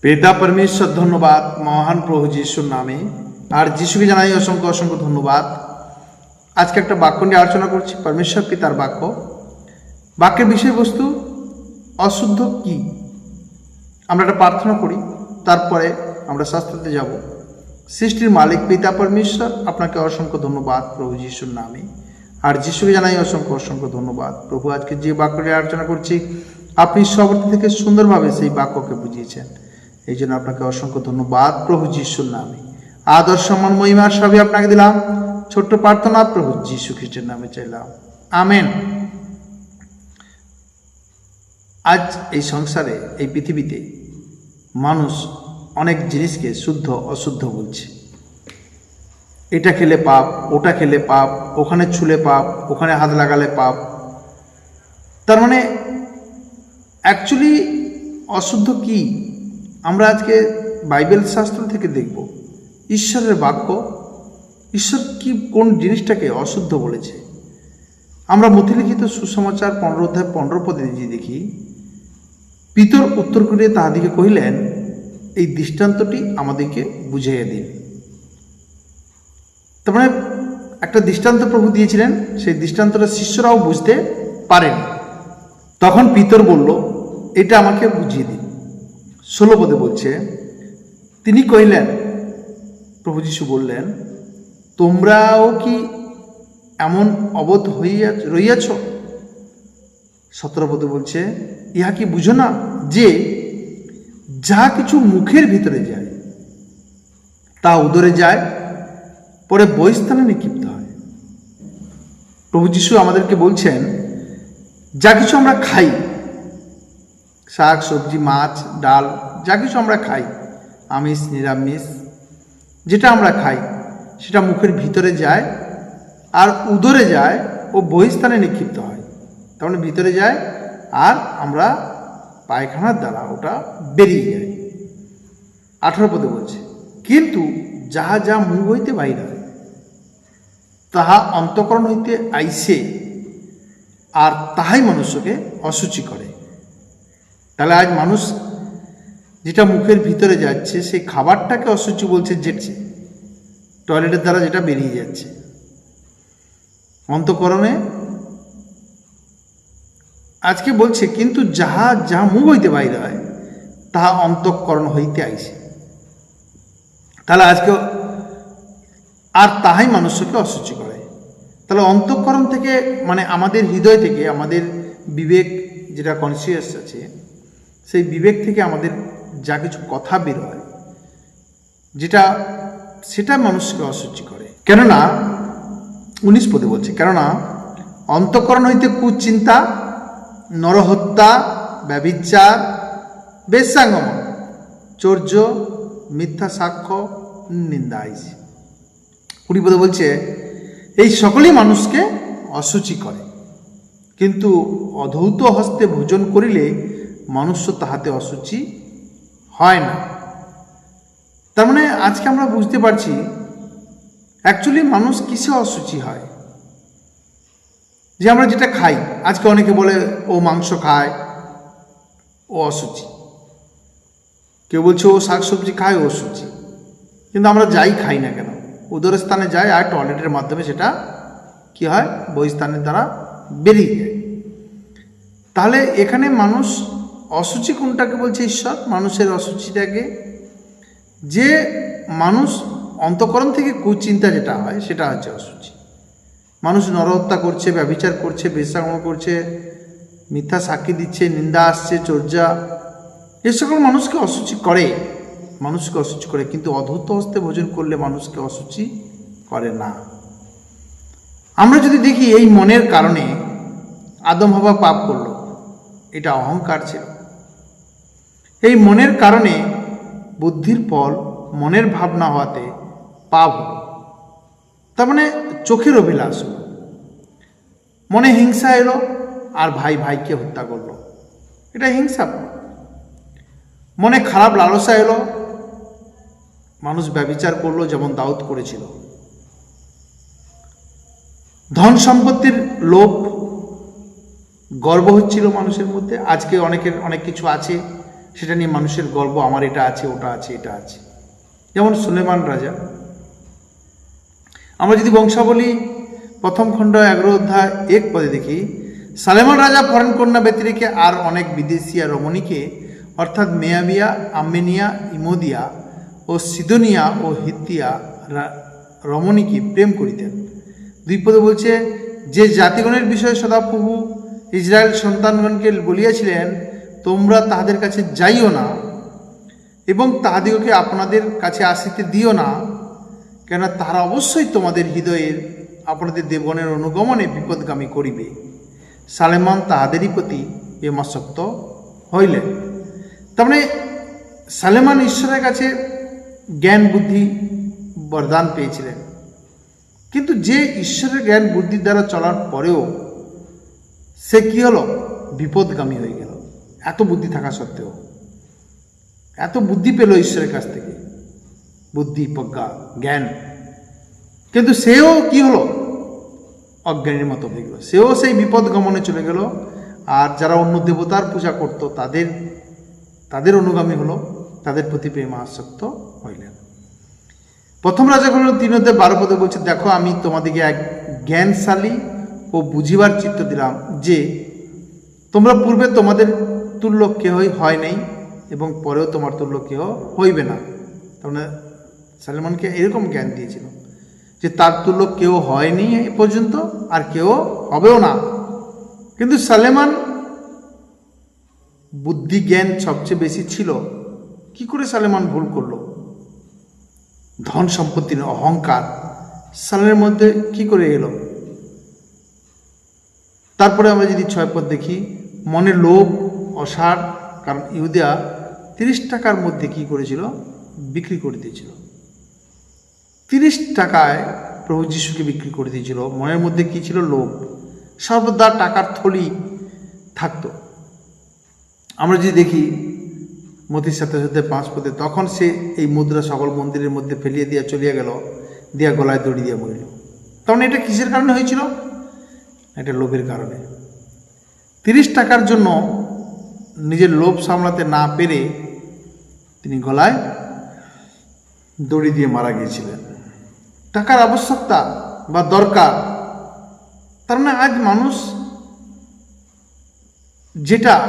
পিতা পরমেশ্বর, ধন্যবাদ। মহান প্রভু যিশুর নামে। আর যিশুকে জানাই অসংখ্য অসংখ্য ধন্যবাদ। আজকে একটা বাক্য নিয়ে আলোচনা করছি, পরমেশ্বর পিতার বাক্য। বাক্যের বিষয়বস্তু, অশুদ্ধ কি? আমরা একটা প্রার্থনা করি, তারপরে আমরা শাস্ত্রতে যাব। সৃষ্টির মালিক পিতা পরমেশ্বর, আপনাকে অসংখ্য ধন্যবাদ প্রভু যিশুর নামে। আর যিশুকে জানাই অসংখ্য অসংখ্য ধন্যবাদ। প্রভু আজকে যে বাক্য নিয়ে আলোচনা করছি, আপনি সবর্তী থেকে সুন্দরভাবে সেই বাক্যকে বুঝিয়েছেন। এই জন্য আপনাকে অসংখ্য ধন্যবাদ, প্রভু যিশুর নামে। আদর সম্মান মহিমা সবই আপনাকে দিলাম। ছোট্ট প্রার্থনা, প্রভু যিশু খ্রিস্টের নামে চাইলাম। আমেন। আজ এই সংসারে, এই পৃথিবীতে মানুষ অনেক জিনিসকে শুদ্ধ, অশুদ্ধ বলছে। এটা খেলে পাপ, ওটা খেলে পাপ, ওখানে ছুলে পাপ, ওখানে হাত লাগালে পাপ। তার মানে অ্যাকচুয়ালি অশুদ্ধ কি? আমরা আজকে বাইবেল শাস্ত্র থেকে দেখব, ঈশ্বরের বাক্য, ঈশ্বর কি কোন জিনিসটাকে অশুদ্ধ বলেছে। আমরা মতিলিখিত সুসমাচার পনেরো অধ্যায় পনেরো পদে যে দেখি, পিতর উত্তর করিয়া তাহাদিকে কহিলেন, এই দৃষ্টান্তটি আমাদেরকে বুঝাইয়া দিন। তার মানে একটা দৃষ্টান্ত প্রভু দিয়েছিলেন, সেই দৃষ্টান্তটা শিষ্যরাও বুঝতে পারেন। তখন পিতর বলল, এটা আমাকে বুঝিয়ে দিন। ষোলো পদে বলছে, তিনি কহিলেন, প্রভু যিশু বললেন, তোমরাও কি এমন অবধ হইয়া রইয়াছ? সতেরো পদে বলছে, ইহা কি বুঝো না যে যা কিছু মুখের ভিতরে যায়, তা উদরে যায়, পরে বহিস্থানে নিক্ষিপ্ত হয়। প্রভু যিশু আমাদেরকে বলছেন, যা কিছু আমরা খাই শাক, সবজি, মাছ, ডাল, যা কিছু আমরা খাই। আমিষ, নিরামিষ, যেটা আমরা খাই, সেটা মুখের ভিতরে যায় আর উদরে যায় ও বহিস্থানে নিক্ষিপ্ত হয়। তার মানে ভিতরে যায় আর আমরা পায়খানার দ্বারা ওটা বেরিয়ে যায়। আঠারো পদে বলছে, কিন্তু যাহা যা মুখ হইতে হয়, তাহা অন্তকরণ হইতে আইসে আর তাহাই মনুষ্যকে অসুচি করে। তাহলে আজ মানুষ যেটা মুখের ভিতরে যাচ্ছে, সেই খাবারটাকে অসুচি বলছে যেছে টয়লেটের দ্বারা যেটা বেরিয়ে যাচ্ছে। অন্তকরণে আজকে বলছে, কিন্তু যাহা যাহা মুখ হইতে বাইরে হয়, তাহা অন্তঃকরণ হইতে আইসে। তাহলে আজকে আর তাহাই মানুষকে অসুচি করে। তাহলে অন্তঃকরণ থেকে মানে আমাদের হৃদয় থেকে, আমাদের বিবেক যেটা কনসিয়াস আছে সেই বিবেক থেকে আমাদের যা কিছু কথা বের হয় যেটা, সেটা মানুষকে অসুচি করে। কেননা, উনিশ পদে বলছে, কেননা, অন্তঃকরণ হইতে কুচিন্তা, নরহত্যা ব্যবিচার বেশ্যাঙ্গমন চৌর্য, মিথ্যা সাক্ষ্য, নিন্দা আইছে কুড়ি পদে বলছে, এই সকলেই মানুষকে অসুচি করে, কিন্তু অধৌত হস্তে ভোজন করিলে মানুষ তাহাতে অসুচি হয় না। তার মানে আজকে আমরা বুঝতে পারছি অ্যাকচুয়ালি মানুষ কিসে অসুচি হয়? যে আমরা যেটা খাই, আজকে অনেকে বলে, ও মাংস খায়, ও অসুচি। কেউ বলছে, ও শাকসবজি খায়, ও অসুচি। কিন্তু আমরা যাই, খাই না কেন? উদর স্থানে যাই আর টয়লেটের মাধ্যমে সেটা কি হয়? বহিস্থানের দ্বারা বেরিয়ে যায়। তাহলে এখানে মানুষ অসুচি কোনটাকে বলছে ঈশ্বর? মানুষের অসুচিটাকে। যে মানুষ অন্তকরণ থেকে কুচিন্তা যেটা হয়, সেটা হচ্ছে অসুচি। মানুষ নরহত্যা করছে ব্যবিচার করছে বেশ্যাগম করছে, মিথ্যা সাক্ষী দিচ্ছে, নিন্দা আসছে, চর্যা। এ সকল মানুষকে অসুচি করে। মানুষকে অসুচি করে, কিন্তু অধূত হস্তে ভোজন করলে মানুষকে অসুচি করে না। আমরা যদি দেখি এই মনের কারণে আদম হবা পাপ করল, এটা অহংকার ছিল। এই মনের কারণে বুদ্ধির ফল মনের ভাবনা হওয়াতে পাপ তার মানে চোখের অভিলাষ মনে হিংসা এলো আর ভাই ভাইকে হত্যা করল। এটা হিংসা। মনে খারাপ লালসা এলো। মানুষ ব্যবিচার করল যেমন দাউদ করেছিল। ধন সম্পত্তির লোভ গর্ব হচ্ছিল মানুষের মধ্যে। আজকে অনেকের, অনেক কিছু আছে। সেটা নিয়ে মানুষের গল্প, আমার এটা আছে, ওটা আছে, এটা আছে। যেমন সুলেমান রাজা। আমরা যদি বংশাবলী, প্রথম খণ্ড, এগারো অধ্যায়, এক পদে দেখি, সালেমান রাজা ফরেন কন্যা ব্যতিরেকে আর অনেক বিদেশিয়া রমণীকে, অর্থাৎ মেয়াবিয়া আমেনিয়া, ইমোদিয়া ও সিদোনিয়া ও হিতিয়া রমণীকে প্রেম করিতেন। দুই পদে বলছে, যে জাতিগণের বিষয়ে সদাপ্রভু ইসরায়েল সন্তানগণকে বলিয়াছিলেন তোমরা তাহাদের কাছে যাইও না এবং তাহাদিগকে আপনাদের কাছে আসিতে দিও না কেন তারা অবশ্যই তোমাদের হৃদয়ের আপনাদের দেবগণের অনুগমনে বিপদগামী করিবে। সালেমান তাহাদেরই প্রতি প্রেমাসক্ত হইলেন। তার মানে সালেমান ঈশ্বরের কাছে জ্ঞান, বুদ্ধি বরদান পেয়েছিলেন। কিন্তু যে ঈশ্বরের জ্ঞান বুদ্ধির দ্বারা চলার পরেও সে কি হলো? বিপদগামী হয়ে গেল। এত বুদ্ধি থাকা সত্ত্বেও, এত বুদ্ধি পেল ঈশ্বরের কাছ থেকে। বুদ্ধি, প্রজ্ঞা, জ্ঞান। কিন্তু সেও কি হলো? অজ্ঞানীর মতো হয়ে গেল। সেও সেই বিপদ গমনে চলে গেল। আর যারা অন্য দেবতার পূজা করত, তাদের তাদের অনুগামী হলো, তাদের প্রতি প্রেম আসক্ত হইলেন। প্রথম রাজাগুলো তিন অধ্যায় বারো পদে বলছে, দেখো, আমি তোমাদেরকে এক জ্ঞানশালী ও বুঝিবার চিত্ত দিলাম যে, তোমরা পূর্বে তোমাদের তুল্য কেহই হয় নাই এবং পরেও তোমার তুল্য কেহ হইবে না। তার মানে সালমানকে এরকম জ্ঞান দিয়েছিল যে তার তুল্য কেউ হয়নি এ পর্যন্ত আর কেউ হবেও না। কিন্তু সালেমান বুদ্ধি জ্ঞান সবচেয়ে বেশি ছিল। কি করে সালেমান ভুল করল? ধন সম্পত্তির অহংকার। সালের মধ্যে কি করে এলো? তারপরে আমরা যদি ছয় পদ দেখি মনে লোভ অসার, কারণ ইহুদিয়া তিরিশ টাকার মধ্যে কি করেছিল? বিক্রি করে দিয়েছিল। তিরিশ টাকায় প্রভু যিশুকে বিক্রি করে দিয়েছিল। মনের মধ্যে কি ছিল? লোভ। সর্বদা টাকার থলি থাকতো। আমরা যদি দেখি মতির সাথে সাথে পাঁচ পদে, তখন সে এই মুদ্রা সকল মন্দিরের মধ্যে ফেলিয়ে দিয়া চলিয়া গেল, দিয়া গলায় দড়ি দিয়া মরিল। তখন এটা কিসের কারণে হয়েছিল? এটা লোভের কারণে। তিরিশ টাকার জন্য নিজের লোভ সামলাতে না পেরে তিনি গলায় দড়ি দিয়ে মারা গিয়েছিলেন। টাকার আবশ্যকতা বা দরকার, তার মানে আজ মানুষ যেটা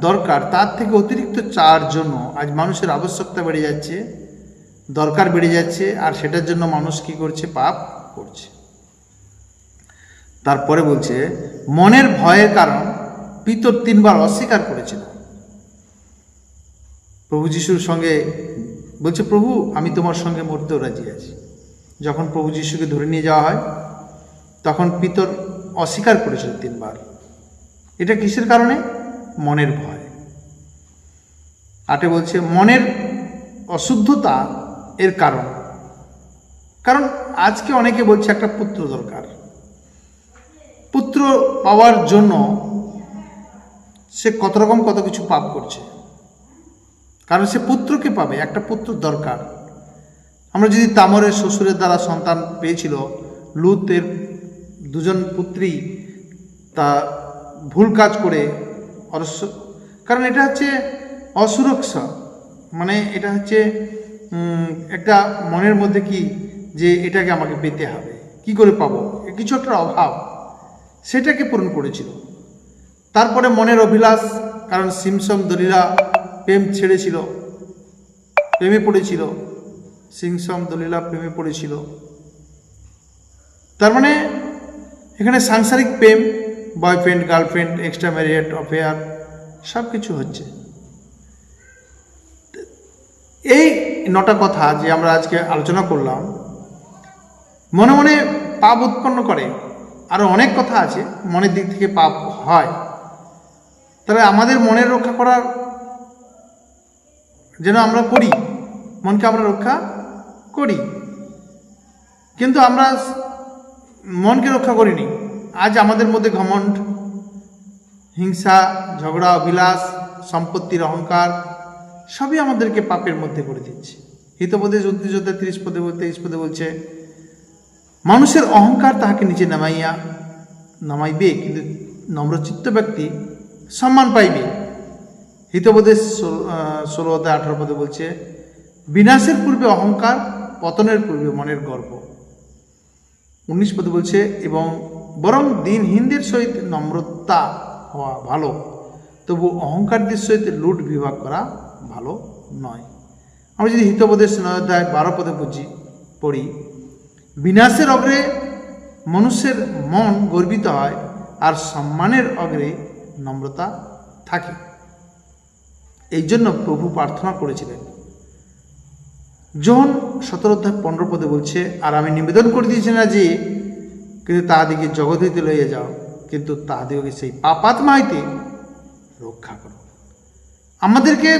দরকার, তার থেকে অতিরিক্ত চার জন্য আজ মানুষের আবশ্যকতা বেড়ে যাচ্ছে, দরকার বেড়ে যাচ্ছে, আর সেটার জন্য মানুষ কি করছে? পাপ করছে। তারপরে বলছে, মনের ভয়ের কারণ পিতর তিনবার অস্বীকার করেছিল। প্রভু যিশুর সঙ্গে বলছে, প্রভু, আমি তোমার সঙ্গে মরতেও রাজি আছি। যখন প্রভু যিশুকে ধরে নিয়ে যাওয়া হয়, তখন পিতর অস্বীকার করেছিল তিনবার। এটা কিসের কারণে? মনের ভয়। আটে বলছে, মনের অশুদ্ধতা এর কারণ। কারণ আজকে অনেকে বলছে, একটা পুত্র দরকার। পুত্র পাওয়ার জন্য সে কত রকম কত কিছু পাপ করছে। কারণ সে পুত্রকে পাবে, একটা পুত্র দরকার। আমরা যদি তামরের শ্বশুরের দ্বারা সন্তান পেয়েছিল, লুতের দুজন পুত্রী তা ভুল কাজ করে অরস্য কারণ এটা হচ্ছে অসুরক্ষা। মানে এটা হচ্ছে একটা মনের মধ্যে কি, যে এটাকে আমাকে পেতে হবে। কি করে পাবো? কিছু একটা অভাব। সেটাকে পূরণ করেছিল। তারপরে মনের অভিলাষ, কারণ সিমসম দলিলা প্রেম ছেড়েছিল, প্রেমে পড়েছিল সিংসম দলিলা প্রেমে পড়েছিল। তার মানে এখানে সাংসারিক প্রেম boyfriend girlfriend extra married affair সব কিছু হচ্ছে। এই নটা কথা যে আমরা আজকে আলোচনা করলাম, মনে মনে পাপ উৎপন্ন করে। আরও অনেক কথা আছে, মনের দিক থেকে পাপ হয়। তবে আমাদের মনের রক্ষা করার যেন আমরা করি মনকে আমরা রক্ষা করি। কিন্তু আমরা মনকে রক্ষা করিনি। আজ আমাদের মধ্যে ঘমণ্ড, হিংসা, ঝগড়া, অভিলাষ, সম্পত্তির অহংকার, সবই আমাদেরকে পাপের মধ্যে করে দিচ্ছে। হিতপদে উনত্রিশ অধ্যায় তিরিশ পদে তেইশ পদে বলছে, মানুষের অহংকার তাহাকে নিচে নামাইয়া, নামাইবে, কিন্তু নম্রচিত্ত ব্যক্তি সম্মান পাইবে। হিতবোধের ষোল- অধ্যায় আঠারো পদে বলছে, বিনাশের পূর্বে অহংকার, পতনের পূর্বে মনের গর্ব। উনিশ পদে বলছে, এবং বরং দিনহীনদের সহিত নম্রতা হওয়া ভালো, তবু অহংকারদের সহিত লুট বিভাগ করা ভালো নয়। আমরা যদি হিতবোধের স্নেহাধ্যায় বারো পদে বুঝি, পড়ি, বিনাশের অগ্রে মানুষের মন গর্বিত হয়, আর সম্মানের অগ্রে নম্রতা থাকে। এই জন্য প্রভু প্রার্থনা করেছিলেন। যখন সতেরো অধ্যায় পনেরো পদে বলছে, আর আমি নিবেদন করে দিয়েছি না যে, কিন্তু তাহাদিকে জগৎ হইতে লইয়া যাও, কিন্তু তাহাদিগকে সেই পাপাত্মা হইতে রক্ষা করো। আমাদেরকে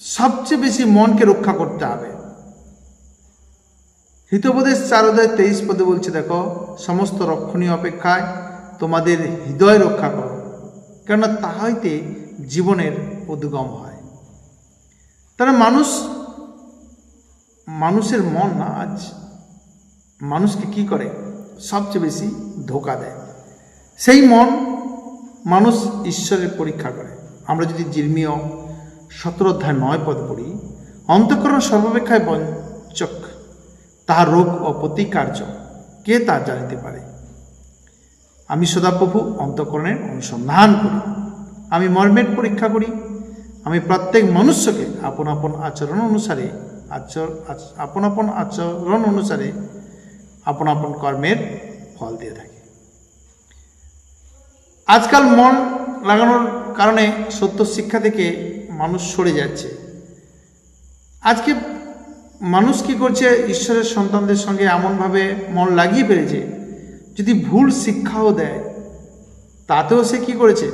সবচেয়ে বেশি মনকে রক্ষা করতে হবে। হিতোপদেশ অধ্যায় তেইশ পদে বলছে, দেখো, সমস্ত রক্ষণীয় অপেক্ষায় তোমাদের হৃদয় রক্ষা করো, কেননা তাহা হইতে জীবনের উদ্গম হয়। তারা মানুষ, মানুষের মন না, আজ মানুষকে কি করে? সবচেয়ে বেশি ধোকা দেয়। সেই মন মানুষ ঈশ্বরের পরীক্ষা করে। আমরা যদি জির্মীয় সতেরো অধ্যায় নয় পদ পড়ি, অন্তঃকরণ সর্বাপেক্ষায় বঞ্চক তাহার রোগ ও প্রতিকার্য। কে তা জানিতে পারে? আমি সদাপ্রভু অন্তঃকরণের অনুসন্ধান করি। আমি মর্মের পরীক্ষা করি। আমি প্রত্যেক মনুষ্যকে আপন আপন আচরণ অনুসারে আচর আচ- আপন আপন আচরণ অনুসারে আপন আপন কর্মের ফল দিয়ে থাকি। আজকাল মন লাগানোর কারণে সত্য শিক্ষা থেকে মানুষ সরে যাচ্ছে। আজকে মানুষ কি করছে? ঈশ্বরের সন্তানদের সঙ্গে এমনভাবে মন লাগিয়ে ফেলেছে, যদি ভুল শিক্ষাও দেয়, তাতেও সে কি করেছে?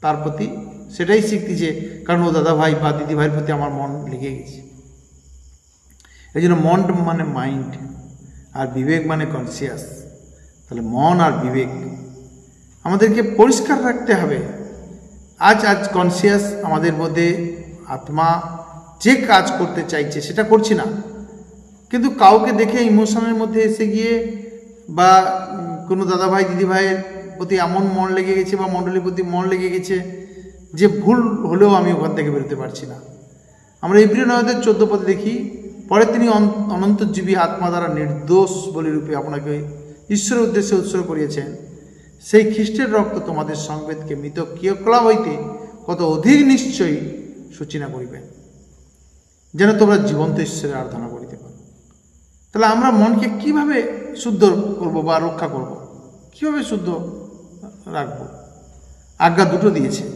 তার প্রতি সেটাই শিখতেছে কারণ ও দাদা ভাই বা দিদি ভাইয়ের প্রতি আমার মন লেগে গেছে। এই জন্য মন মানে মাইন্ড আর বিবেক মানে কনসিয়াস তাহলে মন আর বিবেক, আমাদেরকে পরিষ্কার রাখতে হবে। আজ আজ কনসিয়াস আমাদের মধ্যে আত্মা যে কাজ করতে চাইছে, সেটা করছি না। কিন্তু কাউকে দেখে ইমোশনের মধ্যে এসে গিয়ে বা কোনো দাদাভাই দিদিভাইয়ের প্রতি এমন মন লেগে গেছে বা মণ্ডলীর প্রতি মন লেগে গেছে যে ভুল হলেও আমি ওখান থেকে বেরোতে পারছি না। আমরা ইব্রিয় নয়দের চোদ্দ পদে দেখি, পরে তিনি অন- অনন্তজীবী আত্মা দ্বারা নির্দোষ বলি রূপে আপনাকে ঈশ্বরের উদ্দেশ্যে উৎসর্গ করিয়েছেন। সেই খ্রিস্টের রক্ত তোমাদের সংবেদকে মৃত ক্রিয়কলাপ হইতে কত অধিক নিশ্চয়ই সূচনা করিবেন যেন তোমরা জীবন্ত ঈশ্বরের আরাধনা করিতে পারো। তাহলে আমরা মনকে কীভাবে শুদ্ধ করব বা রক্ষা করব? কীভাবে শুদ্ধ রাখব? আজ্ঞা দুটো দিয়েছে।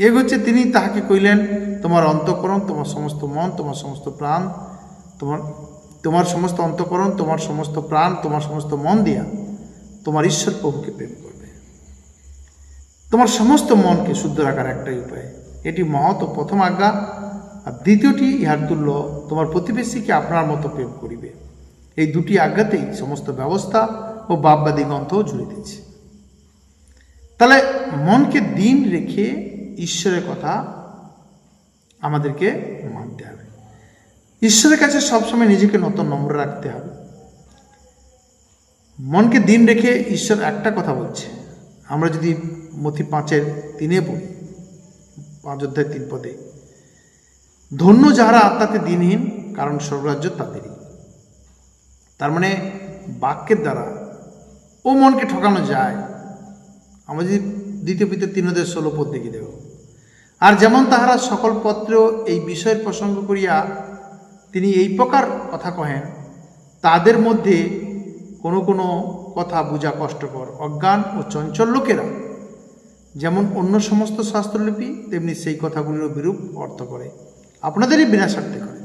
এক হচ্ছে তিনি তাহাকে কইলেন, তোমার অন্তঃকরণ, তোমার সমস্ত মন, তোমার সমস্ত প্রাণ, তোমার তোমার সমস্ত অন্তঃকরণ, তোমার সমস্ত প্রাণ, তোমার সমস্ত মন দিয়া তোমার ঈশ্বর প্রভুকে প্রেম করবে। তোমার সমস্ত মনকে শুদ্ধ রাখার একটাই উপায়। এটি মহৎ ও প্রথম আজ্ঞা। আর দ্বিতীয়টি, ইহার তুল্য, তোমার প্রতিবেশীকে আপনার মতো প্রেম করিবে। এই দুটি আজ্ঞাতেই সমস্ত ব্যবস্থা ও বাপবাদী গ্রন্থও জুড়ে দিচ্ছে তাহলে মনকে দিন রেখে ঈশ্বরের কথা আমাদেরকে মানতে হবে। ঈশ্বরের কাছে সবসময় নিজেকে নতুন নম্র রাখতে হবে। মনকে দিন রেখে ঈশ্বর একটা কথা বলছে। আমরা যদি মতি পাঁচের তিনে পড়ি, পাঁচ অধ্যায় তিন পদে, ধন্য যাহারা আত্মাতে দিনহীন, কারণ স্বর্গরাজ্য তাদেরই। তার মানে বাক্যের দ্বারা ও মনকে ঠকানো যায়। আমরা যদি দ্বিতীয় পিতে তিনদের ষোলো পদ দেখি দেব আর যেমন তাহারা সকল পত্র এই বিষয়ের প্রসঙ্গ করিয়া তিনি এই প্রকার কথা কহেন, তাদের মধ্যে কোনো কোনো কথা বোঝা কষ্টকর, অজ্ঞান ও চঞ্চল লোকেরা। যেমন অন্য সমস্ত শাস্ত্রলিপি, তেমনি সেই কথাগুলিরও বিরূপ অর্থ করে। আপনাদেরই বিনাশার্থে করে।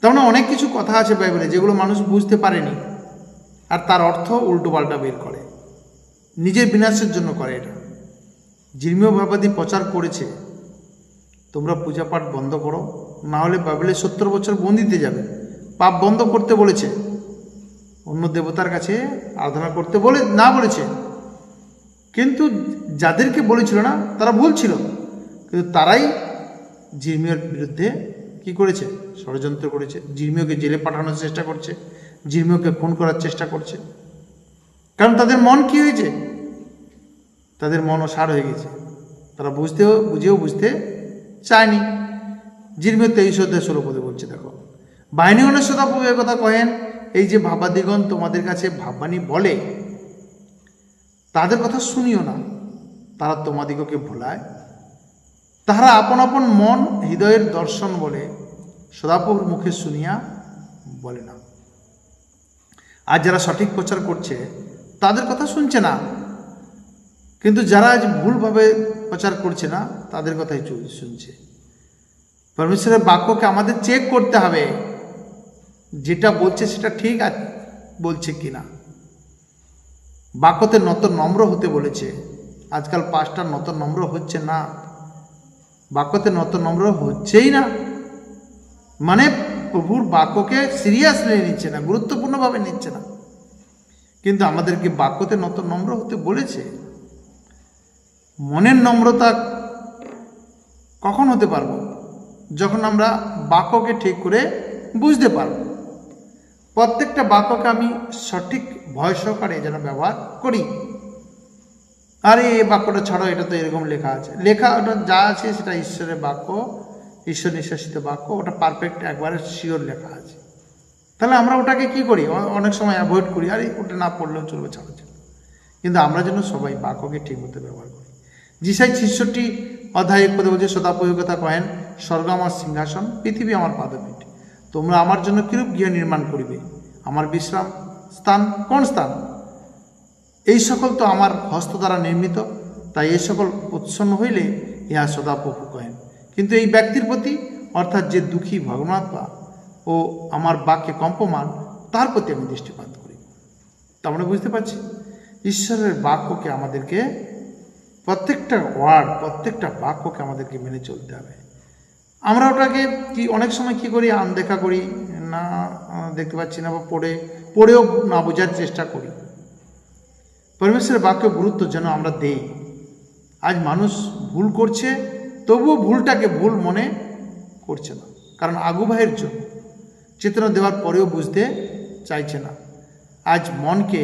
তেমন অনেক কিছু কথা আছে বাইবেলে যেগুলো মানুষ বুঝতে পারেনি, আর তার অর্থ উল্টো পাল্টা বের করে। নিজের বিনাশের জন্য করে এটা। জির্মীয় ভাবাদী প্রচার করেছে, তোমরা পূজা পাঠ বন্ধ করো, না হলে বাবেলে সত্তর বছর বন্দিতে যাবে। পাপ বন্ধ করতে বলেছে। অন্য দেবতার কাছে আরাধনা করতে বলে, না বলেছে। কিন্তু যাদেরকে বলেছিল না, তারা ভুল ছিল। কিন্তু তারাই জির্মিয়র বিরুদ্ধে কি করেছে? ষড়যন্ত্র করেছে। জির্মিয়কে জেলে পাঠানোর চেষ্টা করছে। জির্মিয়কে খুন করার চেষ্টা করছে। কারণ তাদের মন কি হয়েছে? তাদের মন সার হয়ে গেছে। তারা বুঝতেও, বুঝেও বুঝতে চায়নি। জিরমে তেইশ অধ্যায় ষোলো পদে বলছে, দেখো, বাহিনী অনুসদা এ কথা কহেন, এই যে ভাবাদিগণ তোমাদের কাছে ভাববানি বলে, তাদের কথা শুনিও না। তারা তোমাদিগকে ভোলায়। তাহারা আপন আপন মন, হৃদয়ের দর্শন বলে, সদাপ্রভুর মুখে শুনিয়া বলে না। আর যারা সঠিক প্রচার করছে, তাদের কথা শুনছে না। কিন্তু যারা আজ ভুলভাবে প্রচার করছে না, তাদের কথাই শুনছে। পরমেশ্বরের বাক্যকে আমাদের চেক করতে হবে, যেটা বলছে সেটা ঠিক বলছে কি না বাক্যতে নত নম্র হতে বলেছে, আজকাল পাঁচটা নত নম্র হচ্ছে না। বাক্যতে নত নম্র হচ্ছেই না। মানে প্রভুর বাক্যকে সিরিয়াসলি নিচ্ছে না, গুরুত্বপূর্ণভাবে নিচ্ছে না। কিন্তু আমাদেরকে বাক্যতে নত নম্র হতে বলেছে মনের নম্রতা কখন হতে পারব? যখন আমরা বাক্যকে ঠিক করে বুঝতে পারব। প্রত্যেকটা বাক্যকে আমি সঠিক ভয় সহকারে যেন ব্যবহার করি। আরে, এই বাক্যটা ছাড়ো, এটা তো এরকম লেখা আছে। লেখা, ওটা যা আছে সেটা ঈশ্বরের বাক্য, ঈশ্বর নিঃশ্বাসিত বাক্য, ওটা পারফেক্ট একবারে শিওর লেখা আছে। তাহলে আমরা ওটাকে কি করি? অনেক সময় অ্যাভয়েড করি। আরে, ওটা না পড়লেও চলবে ছাড়ো। কিন্তু আমরা যেন সবাই বাক্যকে ঠিক মতো ব্যবহার করি। যিশাই ছিষট্টি অধ্যায় পদে বলছে সদাপয়োগতা কহেন স্বর্গ আমার সিংহাসন, পৃথিবী আমার পাদপীঠ। তোমরা আমার জন্য কিরূপ গৃহ নির্মাণ করিবে? আমার বিশ্রাম স্থান কোন স্থান? এই সকল তো আমার হস্ত দ্বারা নির্মিত, তাই এই সকল উৎসন্ন হইলে ইহা সদা প্রভু কহেন কিন্তু এই ব্যক্তির প্রতি অর্থাৎ যে দুঃখী ভগবাত্মা ও আমার বাক্যে কম্পমান, তার প্রতি আমি দৃষ্টিপাত করি। তা আমরা বুঝতে পারছি? ঈশ্বরের বাক্যকে আমাদেরকে প্রত্যেকটা ওয়ার্ড, প্রত্যেকটা বাক্যকে আমাদেরকে মেনে চলতে হবে। আমরা ওটাকে কি, অনেক সময় কি করি, আনদেখা করি, না, দেখতে পাচ্ছি না বা পড়ে, পড়েও না বোঝার চেষ্টা করি। পরমেশ্বরের বাক্য গুরুত্ব যেন আমরা দেই। আজ মানুষ ভুল করছে, তবুও ভুলটাকে ভুল মনে করছে না। কারণ আগু ভাইয়ের জন্য চেতনা দেওয়ার পরেও বুঝতে চাইছে না। আজ মনকে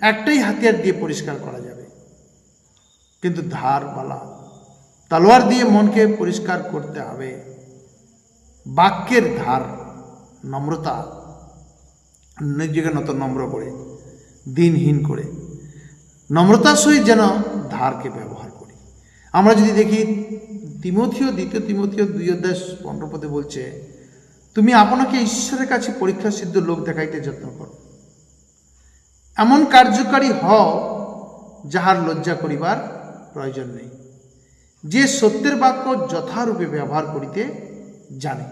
একটাই হাতিয়ার দিয়ে পরিষ্কার করা যাবে কিন্তু ধার বালা। তলোয়ার দিয়ে মনকে পরিষ্কার করতে হবে। বাক্যের ধার, নম্রতা, নিজেকে নত নম্র করে, দিনহীন করে। নম্রতার সহিত যেন ধারকে ব্যবহার করি। আমরা যদি দেখি, তিমথিও দ্বিতীয় তিমথিও দুই অধ্যায় পনেরো পদে বলছে, তুমি আপনাকে ঈশ্বরের কাছে পরীক্ষা সিদ্ধ লোক দেখাইতে যত্ন করো। এমন কার্যকারী হও যাহার লজ্জা করিবার প্রয়োজন নেই। যে সত্যের বাক্য যথারূপে ব্যবহার করিতে জানে।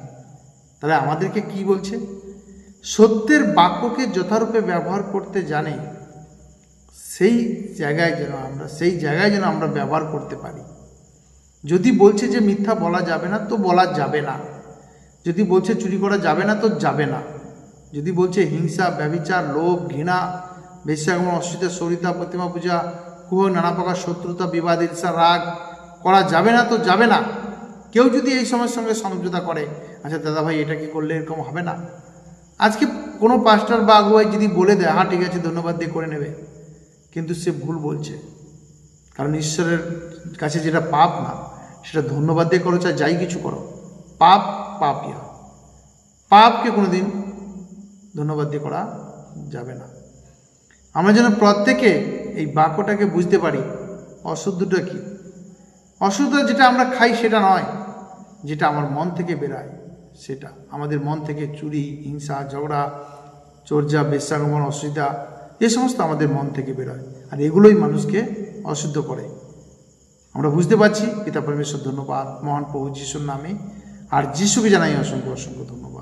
তাহলে আমাদেরকে কি বলছে? সত্যের বাক্যকে যথারূপে ব্যবহার করতে জানে, সেই জায়গায় যেন আমরা, সেই জায়গায় যেন আমরা ব্যবহার করতে পারি। যদি বলছে যে মিথ্যা বলা যাবে না, তো বলা যাবে না। যদি বলছে চুরি করা যাবে না, তো যাবে না। যদি বলছে হিংসা, ব্যভিচার, লোভ, ঘৃণা, বেশ্যাগমন অসুবিধা সরিতা প্রতিমা পূজা কুহ, নানা প্রকার শত্রুতা, বিবাদ, ঈর্ষা, রাগ করা যাবে না তো যাবে না। কেউ যদি এই সময়ের সঙ্গে সমঝোতা করে আচ্ছা দাদা ভাই, এটা কি করলে এরকম হবে না? আজকে কোনো পাস্টার বা আগুয়াই যদি বলে দেয় হ্যাঁ ঠিক আছে, ধন্যবাদ দিয়ে করে নেবে। কিন্তু সে ভুল বলছে। কারণ ঈশ্বরের কাছে যেটা পাপ না, সেটা ধন্যবাদ দিয়ে করো, চাই যাই কিছু করো। পাপ পাপই হয় পাপকে কোনো দিন ধন্যবাদ দিয়ে করা যাবে না। আমরা যেন প্রত্যেকে এই বাক্যটাকে বুঝতে পারি, অশুদ্ধটা কি? অশুদ্ধ যেটা আমরা খাই সেটা নয়, যেটা আমার মন থেকে বেরায়, সেটা। আমাদের মন থেকে চুরি, হিংসা, ঝগড়া, চর্যা, বেশ্যাগমন অসুবিধা এ সমস্ত আমাদের মন থেকে বেরোয়। আর এগুলোই মানুষকে অশুদ্ধ করে। আমরা বুঝতে পারছি, পিতা পরমেশ্বর ধন্যবাদ, মহান প্রভু যিশুর নামে। আর যিশুকে জানাই অসংখ্য অসংখ্য ধন্যবাদ।